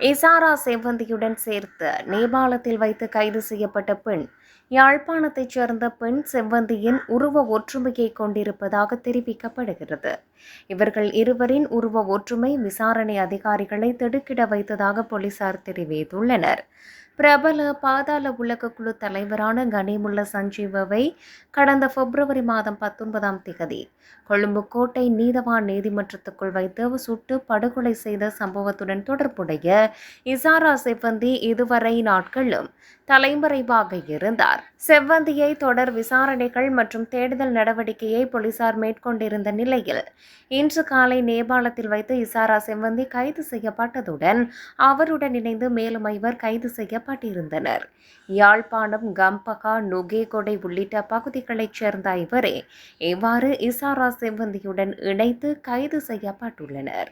இசாரா செவ்வந்தியுடன் சேர்த்து நேபாளத்தில் வைத்து கைது செய்யப்பட்ட பெண் யாழ்ப்பாணத்தைச் சேர்ந்த பெண் செவ்வந்தியின் உருவ ஒற்றுமையை கொண்டிருப்பதாக தெரிவிக்கப்படுகிறது. இவர்கள் இருவரின் உருவ ஒற்றுமை விசாரணை அதிகாரிகளை திடுக்கிட வைத்ததாக போலீசார் தெரிவித்துள்ளனர். பிரபல பாதாள உலக குழு தலைவரான கனிமுல்ல சஞ்சீவவை கடந்த பிப்ரவரி மாதம் பத்தொன்பதாம் திகதி கொழும்பு கோட்டை நீதவான் நீதிமன்றத்துக்குள் வைத்து சுட்டு படுகொலை செய்த சம்பவத்துடன் தொடர்புடைய இசாரா சிப்பந்தி இதுவரை நாட்களும் தலைமறைவாக இருந்தார். செவ்வந்தியை தொடர் விசாரணைகள் மற்றும் தேடுதல் நடவடிக்கையை போலீசார் மேற்கொண்டிருந்த நிலையில் இன்று காலை நேபாளத்தில் வைத்து இசாரா செவ்வந்தி கைது செய்யப்பட்டதுடன் அவருடன் இணைந்து மேலும் ஐவர் கைது செய்யப்பட்டிருந்தனர். யாழ்ப்பாணம் கம்பகா நுகேகொடை உள்ளிட்ட பகுதிகளைச் சேர்ந்த இவரே இவ்வாறு இசாரா செவ்வந்தியுடன் இணைத்து கைது செய்யப்பட்டுள்ளனர்.